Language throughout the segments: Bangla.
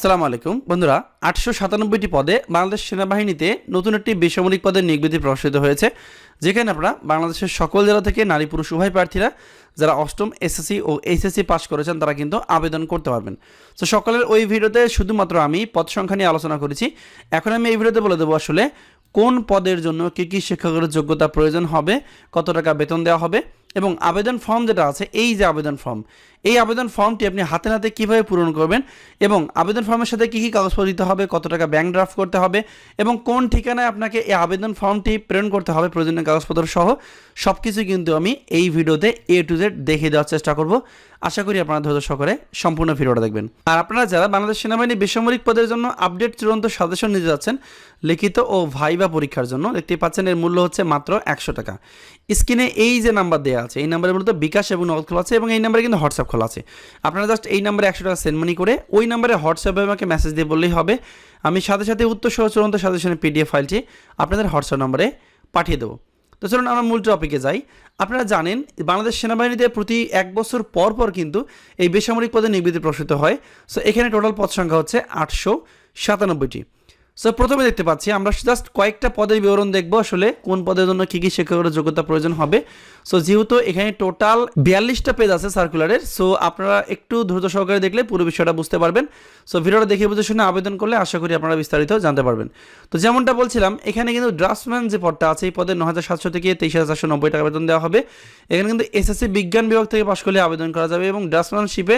আসসালামু আলাইকুম। বন্ধুরা, আটশো সাতানব্বইটি পদে বাংলাদেশ সেনাবাহিনীতে নতুন একটি বেসামরিক পদের বিধি প্রকাশিত হয়েছে, যেখানে আপনারা বাংলাদেশের সকল জেলা থেকে নারী পুরুষ উভয় প্রার্থীরা, যারা অষ্টম এসএসসি ও এইচএসসি পাস করেছেন, তারা কিন্তু আবেদন করতে পারবেন। তো সকলের ওই ভিডিওতে শুধুমাত্র আমি পদ সংখ্যা নিয়ে আলোচনা করেছি। এখন আমি এই ভিডিওতে বলে দেবো আসলে কোন পদের জন্য কী কী শিক্ষকের যোগ্যতা প্রয়োজন হবে, কত টাকা বেতন দেওয়া হবে এবং আবেদন ফর্ম যেটা আছে, এই যে আবেদন ফর্ম এই আবেদন ফর্মটি আপনি হাতে হাতে কীভাবে পূরণ করবেন এবং আবেদন ফর্মের সাথে কী কী কাগজপত্র দিতে হবে, কত টাকা ব্যাংক ড্রাফট করতে হবে এবং কোন ঠিকানায় আপনাকে এই আবেদন ফর্মটি প্রেরণ করতে হবে প্রয়োজনীয় কাগজপত্র সহ সব কিছু কিন্তু আমি এই ভিডিওতে এ টু জেড দেখিয়ে দেওয়ার চেষ্টা করব। আশা করি আপনারা ধৈর্য সহকারে সম্পূর্ণ ভিডিওটা দেখবেন। আর আপনারা যারা বাংলাদেশ সেনাবাহিনী বেসামরিক পদের জন্য আপডেট চূড়ান্ত সাজেশন নিতে যাচ্ছেন, লিখিত ও ভাইবা পরীক্ষার জন্য দেখতে পাচ্ছেন এর মূল্য হচ্ছে মাত্র একশো টাকা। স্ক্রিনে এই যে নাম্বার দেওয়া আছে, এই নাম্বারের মূলত বিকাশ এবং নগদ খোলা আছে এবং এই নাম্বারে কিন্তু হোয়াটসঅ্যাপ খোলা আছে। আপনারা জাস্ট এই নাম্বারে একশো টাকা সেন্ড মানি করে ওই নাম্বারে হোয়াটসঅ্যাপে আমাকে মেসেজ দিয়ে বললেই হবে। আমি সাথে সাথে উত্তর সহ চূড়ান্ত সাজেশনের পিডিএফ ফাইলটি আপনাদের হোয়াটসঅ্যাপ নাম্বারে পাঠিয়ে দেবো। তো চলুন আমরা মূল টপিকে যাই। আপনারা জানেন, বাংলাদেশ সেনাবাহিনীতে প্রতি এক বছর পর পর কিন্তু এই বেসামরিক পদে নির্বিধি প্রসূত হয়। সো এখানে টোটাল পদ সংখ্যা হচ্ছে আটশো সাতানব্বইটি। সো প্রথমে দেখতে পাচ্ছি, আমরা জাস্ট কয়েকটা পদের বিবরণ দেখব আসলে, কোন পদের জন্য কী কী শিক্ষকের যোগ্যতা প্রয়োজন হবে। সো যেহেতু এখানে টোটাল বিয়াল্লিশটা পেজ আছে সার্কুলারের সো আপনারা একটু দ্রুত সহকারে দেখলে পুরো বিষয়টা বুঝতে পারবেন। সো ভিডিওটা দেখে বুঝে শুনে আবেদন করলে আশা করি আপনারা বিস্তারিত জানতে পারবেন। তো, যেমনটা বলছিলাম, এখানে কিন্তু ড্রাফটসম্যান যে পদটা আছে, এই পদে ন হাজার সাতশো থেকে তেইশ হাজার চারশো নব্বই টাকা বেতন দেওয়া হবে। এখানে কিন্তু এসএসসি বিজ্ঞান বিভাগ থেকে পাশ করলে আবেদন করা যাবে এবং ড্রাফটসম্যানশিপে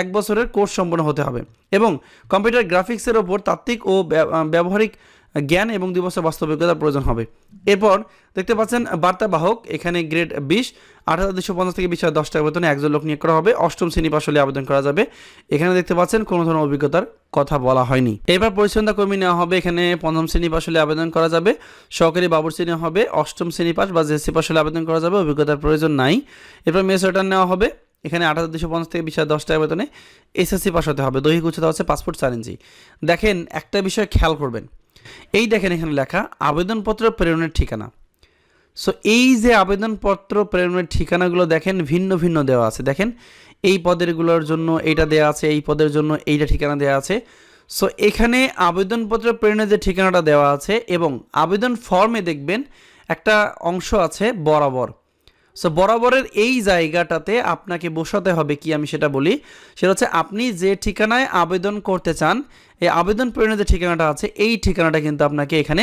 এক বছরের কোর্স সম্পন্ন হতে হবে। এবং কম্পিউটার গ্রাফিক্সের ওপর তাত্ত্বিক ও ব্যবহারিক জ্ঞান এবং দুই বছর বাস্তবিকতার প্রয়োজন হবে। এরপর দেখতে পাচ্ছেন, বার্তাবাহক, এখানে গ্রেড বিশ আট হাজার দুশো পঞ্চাশ থেকে বিশ হাজার দশ টাকা বেতনে একজন লোক নিয়োগ করা হবে। অষ্টম শ্রেণি পাশ হলে আবেদন করা যাবে। এখানে দেখতে পাচ্ছেন, কোনো ধরনের অভিজ্ঞতার কথা বলা হয়নি। এবার পরিচ্ছন্নতা কর্মী নেওয়া হবে। এখানে পঞ্চম শ্রেণি পাশ হলে আবেদন করা যাবে। সহকারী বাবুর শ্রেণি হবে। অষ্টম শ্রেণি পাশ বা জেসি পাশ হলে আবেদন করা যাবে। অভিজ্ঞতার প্রয়োজন নাই। এরপর মেস ওয়েটার নেওয়া হবে। এখানে আট হাজার দুশো পঞ্চাশ থেকে বিশ হাজার দশ টাকা বেতনে এসএসসি পাস হতে হবে। দৈহিক উচ্চতা হচ্ছে পাসপোর্ট ইঞ্চি। দেখেন, একটা বিষয় খেয়াল করবেন। এই দেখেন এখানে লেখা, আবেদনপত্র প্রেরণের ঠিকানা। সো এই যে আবেদনপত্র প্রেরণের ঠিকানাগুলো দেখেন, ভিন্ন ভিন্ন দেওয়া আছে। দেখেন, এই পদেরগুলোর জন্য এইটা দেওয়া আছে, এই পদের জন্য এইটা ঠিকানা দেওয়া আছে। সো এখানে আবেদনপত্র প্রেরণের যে ঠিকানাটা দেওয়া আছে এবং আবেদন ফর্মে দেখবেন, একটা অংশ আছে বরাবর। সো বরাবরের এই জায়গাটাতে আপনাকে বসাতে হবে কি আমি সেটা বলি। সেটা হচ্ছে আপনি যে ঠিকানায় আবেদন করতে চান, এই আবেদন প্রেরণের যে ঠিকানাটা আছে, এই ঠিকানাটা কিন্তু আপনাকে এখানে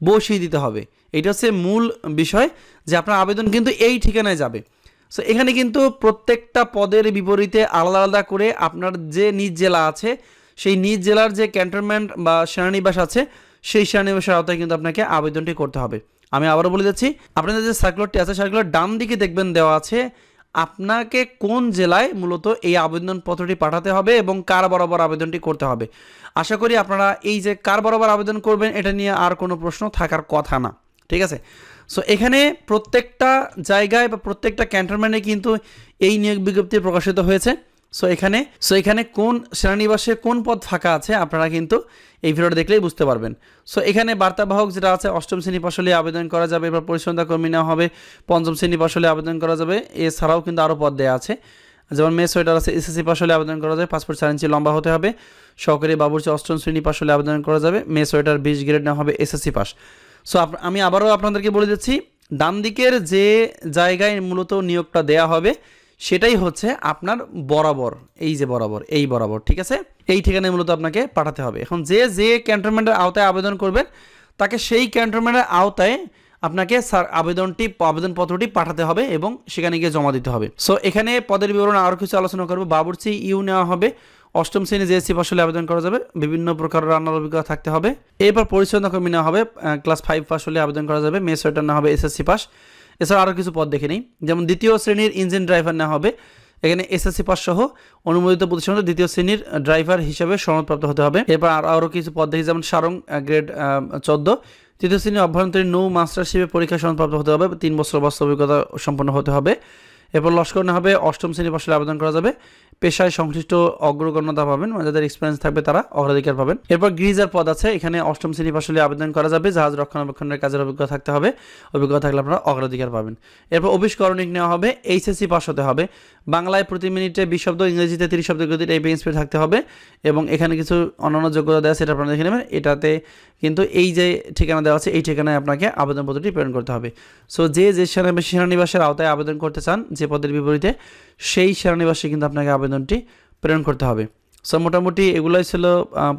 বসিয়ে দিতে হবে। এটা হচ্ছে মূল বিষয় যে আপনার আবেদন কিন্তু এই ঠিকানায় যাবে। সো এখানে কিন্তু প্রত্যেকটা পদের বিপরীতে আলাদা আলাদা করে আপনার যে নিজ জেলা আছে, সেই নিজ জেলার যে ক্যান্টনমেন্ট বা সেনানিবাস আছে, সেই সেনানিবাসের আওতায় কিন্তু আপনাকে আবেদনটি করতে হবে। আমি আবারও বলে যাচ্ছি আপনাদের যে সার্কুলারটি আছে সার্কুলার ডান দিকে দেখবেন দেওয়া আছে, আপনাকে কোন জেলায় মূলত এই আবেদনপত্রটি পাঠাতে হবে এবং কার বরাবর আবেদনটি করতে হবে? আশা করি আপনারা এই যে কার বরাবর আবেদন করবেন, এটা নিয়ে আর কোনো প্রশ্ন থাকার কথা না। ঠিক আছে? সো এখানে প্রত্যেকটা জায়গায় বা প্রত্যেকটা ক্যান্টনমেন্টে কিন্তু এই নিয়োগ বিজ্ঞপ্তি প্রকাশিত হয়েছে। সো এখানে সো এখানে কোন সেনানিবাসে কোন পদ ফাঁকা আছে, আপনারা কিন্তু এই ভিডিওটা দেখলেই বুঝতে পারবেন। সো এখানে বার্তাবাহক যেটা আছে, অষ্টম শ্রেণি পাশলে আবেদন করা যাবে, এবার পরিচ্ছন্নতা কর্মী নেওয়া হবে, পঞ্চম শ্রেণি পাশলে আবেদন করা যাবে, এছাড়াও কিন্তু আরও পদ দেওয়া আছে। যেমন মেস সোয়েটার আছে, এসএসসি পাশ হলে আবেদন করা যাবে, পাসপোর্ট চার ইঞ্চি লম্বা হতে হবে, সহকারী বাবুর্চি অষ্টম শ্রেণি পাশ হলে আবেদন করা যাবে মেস সোয়েটার বিশ গ্রেড নেওয়া হবে, এসএসসি পাস সো আমি আবারও আপনাদেরকে বলে দিচ্ছি ডান দিকের যে জায়গায় মূলত নিয়োগটা দেয়া হবে সেটাই হচ্ছে আপনার বরাবর, এই যে বরাবর, এই বরাবর, ঠিক আছে? এই ঠিকানায় মূলত আপনাকে পাঠাতে হবে। এখন যে যে ক্যান্টনমেন্টের আওতায় আবেদন করবেন, তাকে সেই ক্যান্টনমেন্টের আওতায় আপনাকে স্যার, আবেদনটি, আবেদনপত্রটি পাঠাতে হবে এবং সেখানে গিয়ে জমা দিতে হবে। সো এখানে পদের বিবরণ আরও কিছু আলোচনা করব। বাবুর্চি ইউ নেওয়া হবে। অষ্টম শ্রেণি জেএসসি ফসলে আবেদন করা যাবে, বিভিন্ন প্রকার রান্নার অভিজ্ঞতা থাকতে হবে। এরপর পরিচ্ছন্ন কর্মী নেওয়া হবে। ক্লাস ফাইভ পাস হলে আবেদন করা যাবে। মেস ওয়েটার নেওয়া হবে এসএসসি পাস এছাড়া আরও কিছু পদ দেখে নিই। যেমন দ্বিতীয় শ্রেণির ইঞ্জিন ড্রাইভার নেওয়া হবে। এখানে এসএসসি পাস সহ অনুমোদিত প্রতিষ্ঠান দ্বিতীয় শ্রেণির ড্রাইভার হিসেবে সনদপ্রাপ্ত হতে হবে। এরপর আর আরও কিছু পদ দেখি, যেমন সারং গ্রেড চোদ্দ। তৃতীয় শ্রেণির অভ্যন্তরীণ নৌ মাস্টারশিপে পরীক্ষা সনদপ্রাপ্ত হতে হবে। তিন বছর বাস্তব অভিজ্ঞতা সম্পন্ন হতে হবে। এরপর লস্কর না হবে। অষ্টম শ্রেণি পাশে আবেদন করা যাবে। পেশায় সংশ্লিষ্ট অগ্রগণ্যতা পাবেন মানে যাদের এক্সপিরিয়েন্স থাকবে তারা অগ্রাধিকার পাবেন। এরপর গ্রিজার পদ আছে, এখানে অষ্টম শ্রেণি পাশ হলে আবেদন করা যাবে, জাহাজ রক্ষণাবেক্ষণের কাজের অভিজ্ঞতা থাকতে হবে, অভিজ্ঞতা থাকলে আপনারা অগ্রাধিকার পাবেন। এরপর অফিস করণিক নেওয়া হবে এইচএসসি পাস হতে হবে। বাংলায় প্রতি মিনিটে বিশ শব্দ, ইংরেজিতে তিরিশ শব্দ গতির এই স্পিড থাকতে হবে এবং এখানে কিছু অন্যান্য যোগ্যতা দেওয়া সেটা আপনারা দেখে নেবেন। এটাতে কিন্তু এই যে ঠিকানা দেওয়া আছে, এই ঠিকানায় আপনাকে আবেদনপত্রটি প্রেরণ করতে হবে। সো যে যে সেনা- সেনানিবাসের আওতায় আবেদন করতে চান, যে পদের বিপরীতে, সেই সেনানিবাসে কিন্তু আপনাকে আবেদনটি প্রেরণ করতে হবে। সো মোটামুটি এগুলোই ছিল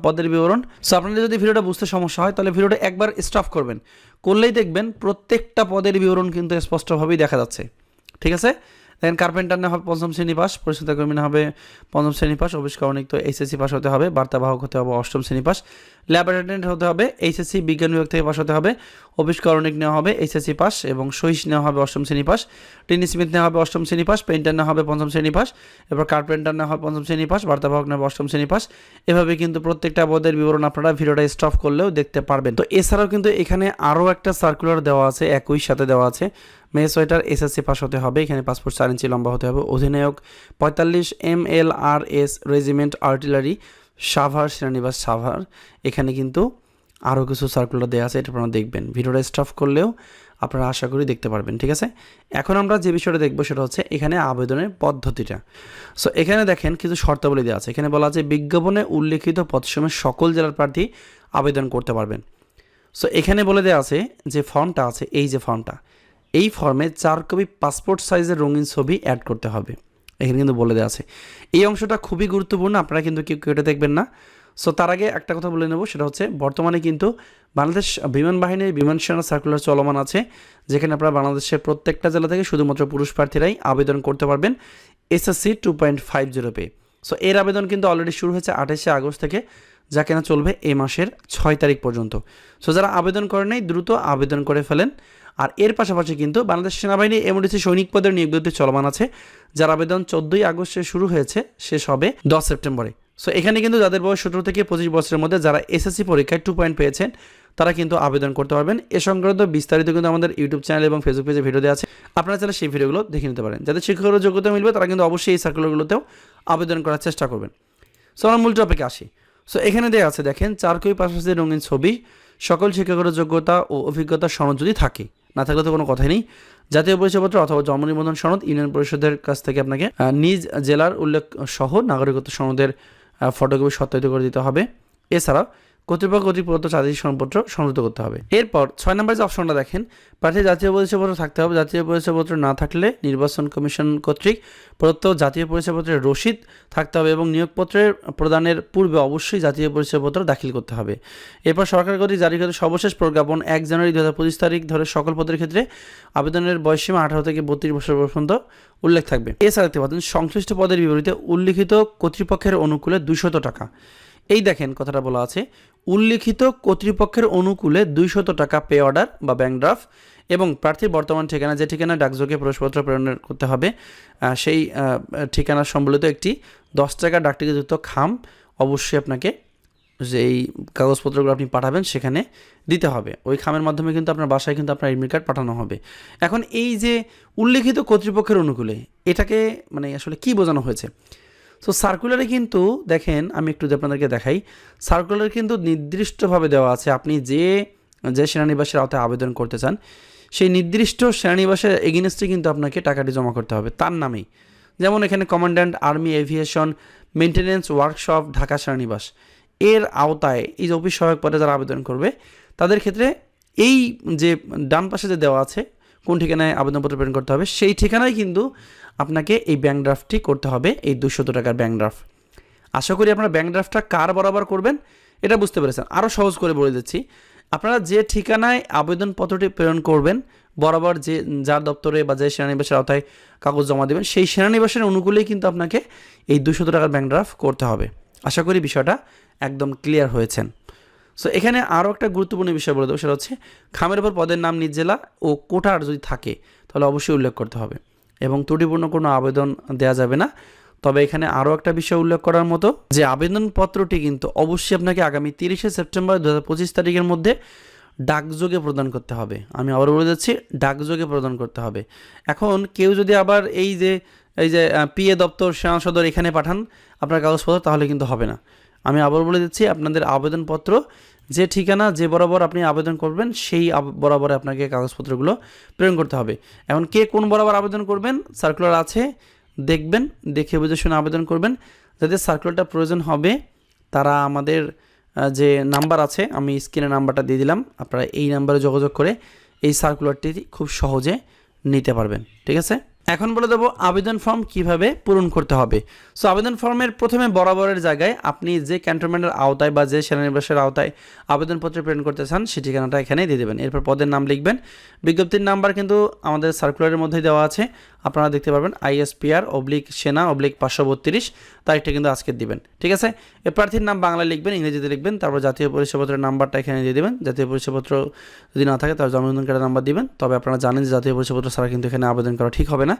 পদের বিবরণ। সো আপনাদের যদি ভিডিওটা বুঝতে সমস্যা হয়, তাহলে ভিডিওটা একবার স্টপ করবেন। করলেই দেখবেন প্রত্যেকটা পদের বিবরণ কিন্তু স্পষ্টভাবেই দেখা যাচ্ছে। ঠিক আছে? দেখেন কার্পেন্টার না হবে পঞ্চম শ্রেণি পাস পরিচালনা কর্মী হবে পঞ্চম শ্রেণি পাস, অফিস তো এইচএসসি পাস হতে হবে বার্তাবাহক হতে হবে অষ্টম শ্রেণি পাস ল্যাব অ্যাটেন্ডেন্ট হতে হবে এইচএসসি বিজ্ঞান বিভাগ থেকে পাস হতে হবে, অফিস নেওয়া হবে এইচএসসি পাস এবং সহিস নেওয়া হবে অষ্টম শ্রেণি পাস টিনি স্মিথ নেওয়া হবে অষ্টম শ্রেণি পাস পেন্টার নেওয়া হবে পঞ্চম শ্রেণি পাস, এরপর কার্পেন্টার নেওয়া হবে পঞ্চম শ্রেণি পাস বার্তাবাহক নেওয়া হবে অষ্টম শ্রেণি পাস। এভাবে কিন্তু প্রত্যেকটা পদের বিবরণ আপনারা ভিডিওটা স্টপ করলেও দেখতে পারবেন। তো এছাড়াও কিন্তু এখানে আরও একটা সার্কুলার দেওয়া আছে, একই সাথে দেওয়া আছে। মেয়ে সোয়েটার এসএসসি পাস হতে হবে, এখানে পাসপোর্ট চার ইঞ্চি লম্বা হতে হবে। অধিনায়ক পঁয়তাল্লিশ M L R S regiment artillery Savar সেনানিবাস Savar. এখানে কিন্তু আরও কিছু সার্কুলার দেওয়া আছে, এটা আপনারা দেখবেন। ভিডিওটা স্টপ করলেও আপনারা আশা করি দেখতে পারবেন, ঠিক আছে? এখন আমরা যে বিষয়টা দেখব সেটা হচ্ছে এখানে আবেদনের পদ্ধতিটা। সো এখানে দেখেন কিছু শর্তাবলী দেওয়া আছে। এখানে বলা আছে, বিজ্ঞাপনে উল্লেখিত পদসমূহে সকল জেলার প্রার্থী আবেদন করতে পারবেন। সো এখানে বলে দেওয়া আছে যে ফর্মটা আছে, এই যে ফর্মটা এই ফর্মে চার কপি পাসপোর্ট সাইজের রঙিন ছবি অ্যাড করতে হবে। এখানে কিন্তু বলে দেওয়া আছে। এই অংশটা খুবই গুরুত্বপূর্ণ, আপনারা কিন্তু কেউ কেটে দেখবেন না। সো তার আগে একটা কথা বলে নেব, সেটা হচ্ছে বর্তমানে কিন্তু বাংলাদেশ বিমান বাহিনীর বিমান সেনা সার্কুলার চলমান আছে, যেখানে আপনারা বাংলাদেশের প্রত্যেকটা জেলা থেকে শুধুমাত্র পুরুষ প্রার্থীরাই আবেদন করতে পারবেন SSC two point five zero pay সো এর আবেদন কিন্তু অলরেডি শুরু হয়েছে আঠাশে আগস্ট থেকে। যা কেনা চলবে এ মাসের ছয় তারিখ পর্যন্ত। সো যারা আবেদন করে নাই, দ্রুত আবেদন করে ফেলেন। আর এর পাশাপাশি কিন্তু বাংলাদেশ সেনাবাহিনী এমডিসি সৈনিক পদের নিয়োগ দিতে চলমান আছে। যার আবেদন চোদ্দই আগস্টে শুরু হয়েছে, শেষ হবে দশ সেপ্টেম্বরে। সো এখানে কিন্তু যাদের বয়স সতেরো থেকে পঁচিশ বছরের মধ্যে যারা এসএসসি পরীক্ষায় টু পয়েন্ট পেয়েছেন, তারা কিন্তু আবেদন করতে পারবেন। এ সংক্রান্ত বিস্তারিত কিন্তু আমাদের ইউটিউব চ্যানেল এবং ফেসবুক পেজে ভিডিও দেওয়া আছে। আপনারা চাইলে সেই ভিডিওগুলো দেখে নিতে পারেন। যাদের শিক্ষকের যোগ্যতা মিলবে, তারা কিন্তু অবশ্যই এই সার্কুলারগুলোতেও আবেদন করার চেষ্টা করবেন। সো আমরা মূল টপিকে আসি। সো এখানে দেওয়া আছে, দেখেন চার কপি পাশাপাশি রঙিন ছবি, সকল শিক্ষাগত যোগ্যতা ও অভিজ্ঞতা সনদ যদি থাকে, না থাকলে তো কোনো কথাই নেই। জাতীয় পরিচয়পত্র অথবা জন্ম নিবন্ধন সনদ ইউনিয়ন পরিষদের কাছ থেকে আপনাকে নিজ জেলার উল্লেখ সহ নাগরিকত্ব সনদের ফটোকপি সত্যায়িত করে দিতে হবে। এছাড়া কর্তৃপক্ষ কর্তৃক প্রদত্ত চাকরি সনদপত্র সংযুক্ত করতে হবে। এরপর ছয় নম্বর যে অপশনটা দেখেন, প্রার্থী জাতীয় পরিচয়পত্র থাকতে হবে। জাতীয় পরিচয়পত্র না থাকলে নির্বাচন কমিশন কর্তৃক প্রদত্ত জাতীয় পরিচয়পত্রের রসিদ থাকতে হবে এবং নিয়োগপত্রের প্রদানের পূর্বে অবশ্যই জাতীয় পরিচয়পত্র দাখিল করতে হবে। এরপর সরকার কর্তৃক জারিকৃত সর্বশেষ প্রজ্ঞাপন এক জানুয়ারি দু হাজার পঁচিশ তারিখ ধরে সকল পদের ক্ষেত্রে আবেদনের বয়সীমা আঠারো থেকে বত্রিশ বছর পর্যন্ত উল্লেখ থাকবে। এছাড়া দেখতে পাচ্ছেন, সংশ্লিষ্ট পদের বিপরীতে উল্লিখিত কর্তৃপক্ষের অনুকূলে দুশত টাকা। এই দেখেন কথাটা বলা আছে, উল্লিখিত কর্তৃপক্ষের অনুকূলে দুইশত টাকা পে অর্ডার বা ব্যাংক ড্রাফট এবং প্রার্থীর বর্তমান ঠিকানা, যে ঠিকানা ডাকযোগে প্রবেশপত্র প্রেরণ করতে হবে সেই ঠিকানা সম্বলিত একটি দশ টাকা ডাকটিকিটযুক্ত খাম অবশ্যই আপনাকে যে এই কাগজপত্রগুলো আপনি পাঠাবেন সেখানে দিতে হবে। ওই খামের মাধ্যমে কিন্তু আপনার বাসায় কিন্তু আপনার এডমিট কার্ড পাঠানো হবে। এখন এই যে উল্লেখিত কর্তৃপক্ষের অনুকূলে এটাকে মানে আসলে কি বোঝানো হয়েছে? সো সার্কুলারে কিন্তু, দেখেন, আমি একটু আপনাদেরকে দেখাই। সার্কুলার কিন্তু নির্দিষ্টভাবে দেওয়া আছে, আপনি যে যে সেনানিবাসের আওতায় আবেদন করতে চান, সেই নির্দিষ্ট সেনানিবাসের এগেনস্টে কিন্তু আপনাকে টাকাটি জমা করতে হবে, তার নামেই। যেমন এখানে commandant army aviation maintenance workshop Dhaka সেনানিবাস এর আওতায় এই যে অফিস সহায়ক পদে যারা আবেদন করবে, তাদের ক্ষেত্রে এই যে ডান পাশে যে দেওয়া আছে, কোন ঠিকানায় আবেদনপত্র প্রেরণ করতে হবে, সেই ঠিকানায় কিন্তু আপনাকে এই ব্যাঙ্ক ড্রাফটটি করতে হবে, এই দুশত টাকার ব্যাঙ্ক ড্রাফট আশা করি আপনারা ব্যাঙ্ক ড্রাফটটা কার বরাবর করবেন, এটা বুঝতে পেরেছেন। আরও সহজ করে বলে দিচ্ছি, আপনারা যে ঠিকানায় আবেদনপত্রটি প্রেরণ করবেন, বরাবর যে যার দপ্তরে বা যে সেনানিবাসের আওতায় কাগজ জমা দেবেন, সেই সেনানিবাসের অনুকূলেই কিন্তু আপনাকে এই দুশত টাকার ব্যাঙ্ক ড্রাফট করতে হবে। আশা করি বিষয়টা একদম ক্লিয়ার হয়েছেন। সো এখানে আরও একটা গুরুত্বপূর্ণ বিষয় বলে দেবো, সেটা হচ্ছে, খামের উপর পদের নাম নিজ জেলা ও কোটার যদি থাকে, তাহলে অবশ্যই উল্লেখ করতে হবে। এবং ত্রুটিপূর্ণ কোনো আবেদন দেওয়া যাবে না। তবে এখানে আরও একটা বিষয় উল্লেখ করার মতো যে আবেদনপত্রটি কিন্তু অবশ্যই আপনাকে আগামী তিরিশে সেপ্টেম্বর দু হাজার পঁচিশ তারিখের মধ্যে ডাকযোগে প্রদান করতে হবে। আমি আবার বলে যাচ্ছি ডাকযোগে প্রদান করতে হবে। এখন কেউ যদি আবার এই যে এই যে পিএ দপ্তর, সেনা সদর এখানে পাঠান আপনার কাগজপত্র, তাহলে কিন্তু হবে না। আমি আবার বলে দিচ্ছি, আপনাদের আবেদনপত্র যে ঠিকানা, যে বরাবর আপনি আবেদন করবেন, সেই বরাবরে আপনাকে কাগজপত্রগুলো প্রেরণ করতে হবে। এখন কে কোন বরাবর আবেদন করবেন, সার্কুলার আছে, দেখবেন, দেখে বুঝে শুনে আবেদন করবেন। যাদের সার্কুলারটা প্রয়োজন হবে, তারা আমাদের যে নাম্বার আছে, আমি স্ক্রিনে নাম্বারটা দিয়ে দিলাম, আপনারা এই নাম্বারে যোগাযোগ করে এই সার্কুলারটি খুব সহজে নিতে পারবেন। ঠিক আছে? এখন বলে দেবো আবেদন ফর্ম কীভাবে পূরণ করতে হবে। সো আবেদন ফর্মের প্রথমে বরাবরের জায়গায় আপনি যে ক্যান্টনমেন্টের আওতায় বা যে সেনানিবাসের আওতায় আবেদনপত্র প্রেরণ করতে চান সে ঠিকানাটা এখানেই দিয়ে দেবেন। এরপর পদের নাম লিখবেন। বিজ্ঞপ্তির নাম্বার কিন্তু আমাদের সার্কুলারের মধ্যেই দেওয়া আছে। আপনারা দেখতে পারবেন আইএসপিআর অবলিক সেনা অবলিক পাঁচশো বত্রিশ তারিখটা কিন্তু আজকে দিবেন, ঠিক আছে? এ প্রার্থীর নাম বাংলা লিখবেন, ইংরেজিতে লিখবেন, তারপর জাতীয় পরিচয়পত্রের নাম্বারটা এখানে দিয়ে দেবেন। জাতীয় পরিচয়পত্র যদি না থাকে তার জন্মদিন কার্ডের নাম্বার দিবেন। তবে আপনারা জানেন যে জাতীয় পরিচয়পত্র ছাড়া কিন্তু এখানে আবেদন করা ঠিক হবে না।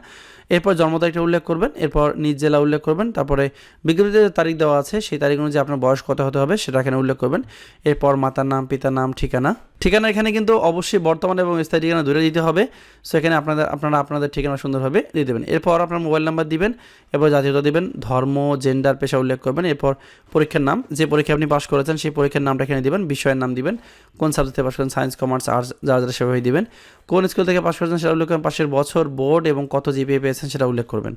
এরপর জন্ম তারিখটা উল্লেখ করবেন, এরপর নিজ জেলা উল্লেখ করবেন, তারপরে বিজ্ঞপ্তিতে যে তারিখ দেওয়া আছে, সেই তারিখ অনুযায়ী আপনার বয়স কত হতে হবে, সেটা এখানে উল্লেখ করবেন। এরপর মাতার নাম, পিতার নাম, ঠিকানা ঠিকানা এখানে কিন্তু অবশ্যই বর্তমান এবং স্থায়ী ঠিকানা দূরে দিতে হবে। সো এখানে আপনাদের, আপনারা আপনাদের ঠিকানা সুন্দরভাবে দিয়ে দেবেন। এরপর আপনার মোবাইল নাম্বার দিবেন, এরপর জাতীয়তা দিবেন, ধর্ম জেন্ডার পেশা উল্লেখ করবেন, এরপর পরীক্ষার নাম। যে পরীক্ষা আপনি পাশ করেছেন, সেই পরীক্ষার নামটা এখানে দিবেন, বিষয়ের নাম দিবেন, কোন সাবজেক্টে পাশ করেন সায়েন্স কমার্স আর্টস যারা যারা সেভাবে দিবেন। কোন স্কুল থেকে পাশ করেছেন, সেটা উল্লেখ করবেন, পাশের বছর বোর্ড এবং কত জিপিএ পেয়েছেন, সেটা উল্লেখ করবেন।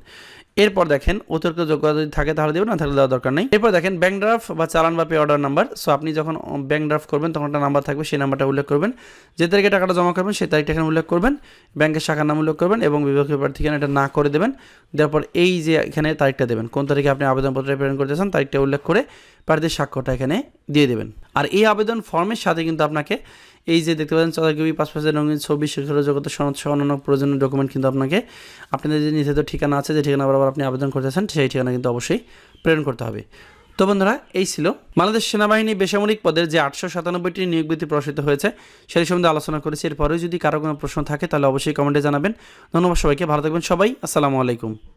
এরপর দেখেন অতিরিক্ত যোগ্যতা যদি থাকে তাহলে দেবেন, না থাকলে দেওয়ার দরকার নেই। এরপর দেখেন ব্যাঙ্ক ড্রাফট বা চালান বা পে অর্ডার নাম্বার সো আপনি যখন ব্যাংক ড্রাফট করবেন, তখন একটা নাম্বার থাকবে, সেই নাম্বারটা উল্লেখ করবেন। যে তারিখে টাকাটা জমা করবেন, সেই তারিখটা এখানে উল্লেখ করবেন। ব্যাংকের শাখার নাম উল্লেখ করবেন এবং বিভাগীয় প্রার্থী এখানে এটা না করে দেবেন। দেওয়ার পর এই যে এখানে তারিখটা দেবেন, কোন তারিখে আপনি আবেদনপত্র প্রেরণ করতে চান, তারিখটা উল্লেখ করে প্রার্থীর স্বাক্ষরটা এখানে দিয়ে দেবেন। আর এই আবেদন ফর্মের সাথে কিন্তু আপনাকে এই যে দেখতে পাচ্ছেন চলাগবি পাসপোর্টের রঙিন ছবি শিক্ষা জগত সনদ সহ অন্যান্য প্রয়োজনীয় ডকুমেন্ট কিন্তু আপনাকে আপনাদের যে নির্ধারিত ঠিকানা আছে, যে ঠিকানা বরাবর আপনি আবেদন করতে চান সেই ঠিকানা কিন্তু অবশ্যই প্রেরণ করতে হবে। তো বন্ধুরা, এই ছিল বাংলাদেশ সেনাবাহিনী বেসামরিক পদের যে আটশো সাতানব্বইটি নিয়োগ বৃত্তি প্রকাশিত হয়েছে, সেই সম্বন্ধে আলোচনা করেছি। এরপরেও যদি কারও কোনো প্রশ্ন থাকে, তাহলে অবশ্যই কমেন্টে জানাবেন। ধন্যবাদ সবাইকে, ভালো থাকবেন সবাই। আসসালামু আলাইকুম।